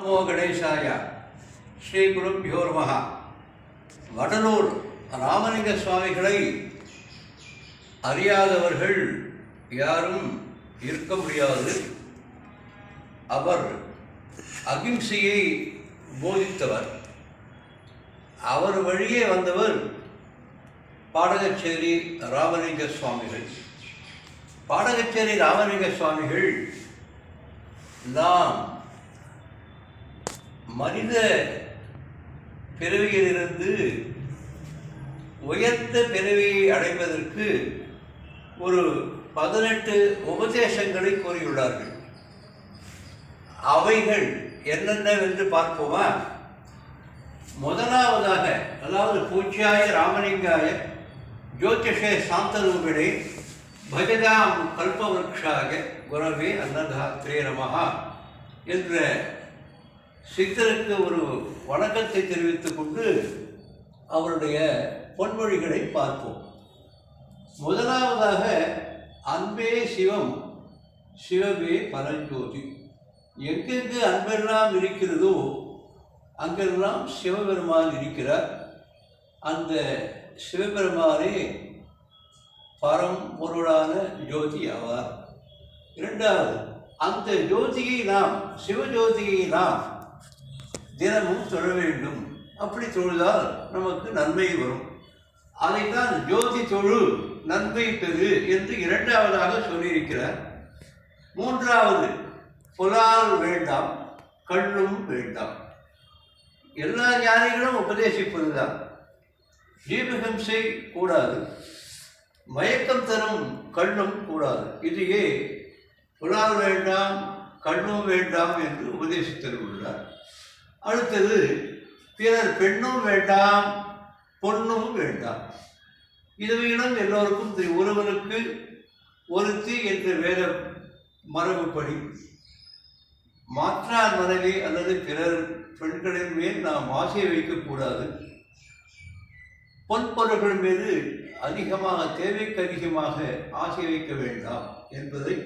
நமோ கணேசாய ஸ்ரீ குருப்பியோ நமஹ வடலூர் ராமலிங்க சுவாமிகளை அறியாதவர்கள் யாரும் இருக்க முடியாது. அவர் அகிம்சையை போதித்தவர். அவர் வழியே வந்தவர் பாடகச்சேரி ராமலிங்க சுவாமிகள். பாடகச்சேரி ராமலிங்க சுவாமிகள் நாம் மனித பிறவியிலிருந்து உயர்ந்த பிறவியை அடைவதற்கு ஒரு பதினெட்டு உபதேசங்களை கூறியுள்ளார்கள். அவைகள் என்னென்னவென்று பார்ப்போமா? முதலாவதாக அதாவது பூஜ்யாய ராமலிங்காய ஜோதிஷே சாந்தரூபிணே பஜதாம் கல்பவருஷாக குரவே அன்னதாத்ரே நமஹா என்ற சித்தருக்கு ஒரு வணக்கத்தை தெரிவித்துக் கொண்டு அவருடைய பொன்மொழிகளை பார்ப்போம். முதலாவதாக அன்பே சிவம் சிவமே பரஞ்சோதி. எங்கெங்கு அன்பெல்லாம் இருக்கிறதோ அங்கெல்லாம் சிவபெருமான் இருக்கிறார். அந்த சிவபெருமானே பரம் பொருளான ஜோதி ஆவார். இரண்டாவது அந்த ஜோதியை நாம் சிவஜோதியை நாம் தினமும் தொழ வேண்டும். அப்படி தொழுதால் நமக்கு நன்மை வரும். அதைத்தான் ஜோதி தொழு நன்மை பெறு என்று இரண்டாவதாக சொல்லியிருக்கிறார். மூன்றாவது புலால் வேண்டாம் கண்ணும் வேண்டாம். எல்லா ஞானிகளும் உபதேசிப்பதுதான். ஜீவஹிம்சை கூடாது. மயக்கம் தரும் கண்ணும் கூடாது. இதையே புலால் வேண்டாம் கண்ணும் வேண்டாம் என்று உபதேசித்தருள்ளார் அடுத்தது பிறர் பெண்ணும் வேண்டாம் பொண்ணும் வேண்டாம். இதுவையிடம் எல்லோருக்கும் ஒருவருக்கு ஒருத்தி என்ற வேத மரபுப்படி. மாற்றார் மனைவி அல்லது பிறர் பெண்களின் மேல் நாம் ஆசை வைக்கக்கூடாது பொன்பொருள்கள் மீது அதிகமாக தேவைக்கு அதிகமாக ஆசை வைக்க வேண்டாம் என்பதை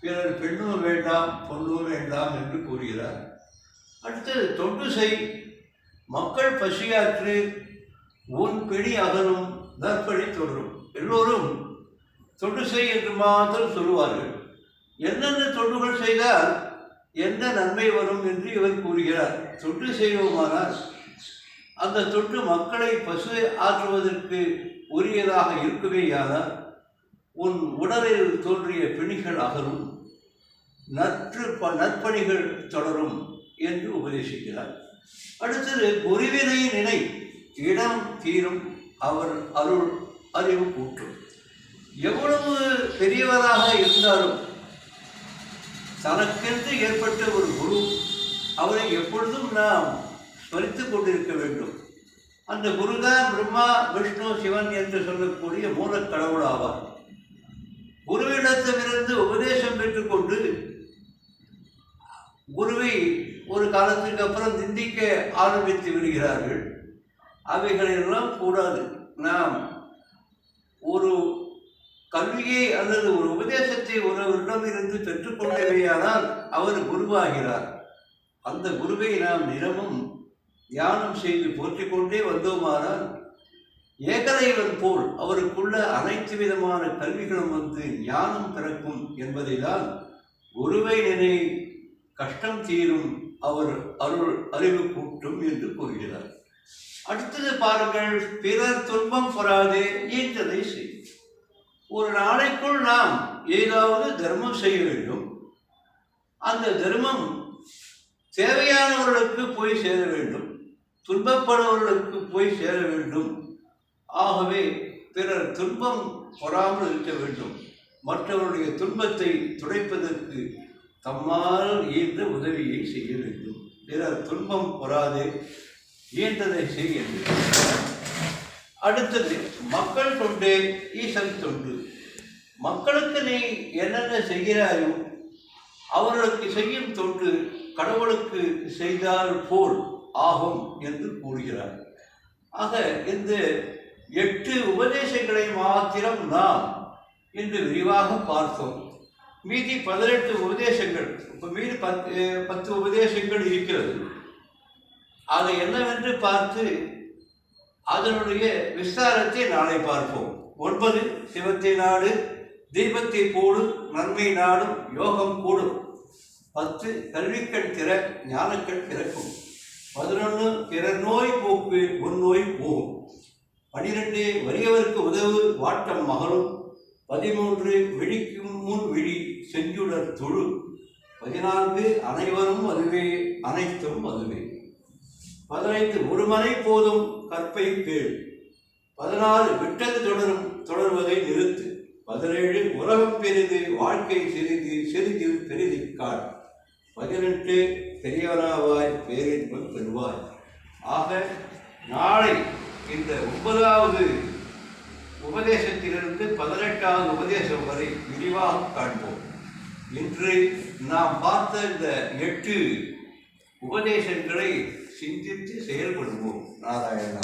பிறர் பெண்ணும் வேண்டாம் பொண்ணும் வேண்டாம் என்று கூறுகிறார். அடுத்தது தொண்டு செய். மக்கள் பசியாற்று உன் பிடி அகலும் நற்பழி தொடரும் எல்லோரும் தொண்டு செய் என்று மாத்திரம் சொல்லுவார்கள். என்னென்ன தொண்டுகள் செய்தால் என்ன நன்மை வரும் என்று இவர் கூறுகிறார். தொண்டு செய்வோமானால் அந்த தொண்டு மக்களை பசு ஆற்றுவதற்கு உரியதாக இருக்குமேயானால் உன் உடலில் தோன்றிய பிணிகள் அகலும் நற்று ப நற்பணிகள் தொடரும். என்று உபதேசிக்கிறார். அடுத்தது குருவினை நினை இடம் தீரும் அவர் அருள் அறிவு கூட்டும். எவ்வளவு பெரியவராக இருந்தாலும் தனக்கென்று ஏற்பட்ட ஒரு குரு அவரை எப்பொழுதும் நாம் ஸ்மரித்து கொண்டிருக்க வேண்டும். அந்த குருதான் பிரம்மா விஷ்ணு சிவன் என்று சொல்லக்கூடிய மூலக் கடவுள் ஆவார். குருவிடத்திலிருந்து உபதேசம் பெற்றுக்கொண்டு குருவை ஒரு காலத்துக்கு அப்புறம் நிந்திக்க ஆரம்பித்து விடுகிறார்கள். அவைகளெல்லாம் கூடாது. நாம் ஒரு கல்வியை அல்லது ஒரு உபதேசத்தை ஒருவரிடமிருந்து பெற்றுக்கொண்டவையானால் அவர் குருவாகிறார். அந்த குருவை நாம் தினமும் தியானம் செய்து போற்றிக்கொண்டே வந்தோமானால் ஏகலைவன் போல் அவருக்குள்ள அனைத்து விதமான கல்விகளும் வந்து ஞானம் பிறக்கும் என்பதை தான் குருவை நினை கஷ்டம் தீரும் அவர் அருள் அறிவு கூட்டும் என்று கூறுகிறார். அடுத்தது பாருங்கள் பிறர் துன்பம் பொறாதே இயன்றதை செய் ஒரு நாளைக்குள் நாம் ஏதாவது தர்மம் செய்ய வேண்டும். அந்த தர்மம் தேவையானவர்களுக்கு போய் சேர வேண்டும். துன்பப்படுவர்களுக்கு போய் சேர வேண்டும். ஆகவே பிறர் துன்பம் பொறாமல் இருக்க வேண்டும். மற்றவருடைய துன்பத்தை துடைப்பதற்கு தம்மால் இயன்ற உதவியை செய்ய வேண்டும். பிறர் துன்பம் பொறாதே இயன்றதை செய்ய அடுத்தது மக்கள் தொண்டு ஈசன் தொண்டு. மக்களுக்கு நீ என்னென்ன செய்கிறாயோ அவர்களுக்கு செய்யும் தொண்டு கடவுளுக்கு செய்தால் போல் ஆகும் என்று கூறுகிறார். ஆக இந்த எட்டு உபதேசங்களை மாத்திரம் நாம் இன்று விரிவாக பார்த்தோம். மீதி பதினெட்டு உபதேசங்கள். இப்போ மீதி பத்து பத்து உபதேசங்கள் இருக்கிறது. அதை என்னவென்று பார்த்து அதனுடைய விஸ்தாரத்தை நாளை பார்ப்போம். ஒன்பது சிவத்தை நாடு தீபத்தை கூடும் நன்மை நாடும் யோகம் கூடும். பத்து கல்விக்கண் திற ஞானக்கண் திறக்கும். பதினொன்று பிற நோய் போக்கு உன் நோய் போகும். பனிரெண்டு வறியவருக்கு உதவு வாட்டம் மகளும் பதிமூன்று விழிக்கும் முன் விழி செஞ்சுடர் தொழு. பதினான்கு அனைவரும் அதுவே அனைத்தும் அதுவே. பதினைந்து ஒரு மனை போதும் கற்பை கேள். பதினாறு விட்டது தொடரும் தொடர்வதை நிறுத்து. பதினேழு உலகம் பெரிது வாழ்க்கை சிறிது பெரிதி காண். பதினெட்டு பெரியவனாவாய் பேரின்பம் பெறுவாய். ஆக நாளை இந்த ஒன்பதாவது உபதேசத்திலிருந்து பதினெட்டாவது உபதேசம் வரை விரிவாக காண்போம். இன்று நாம் பார்த்த இந்த எட்டு உபதேசங்களை சிந்தித்து செயல்படுவோம். நாராயண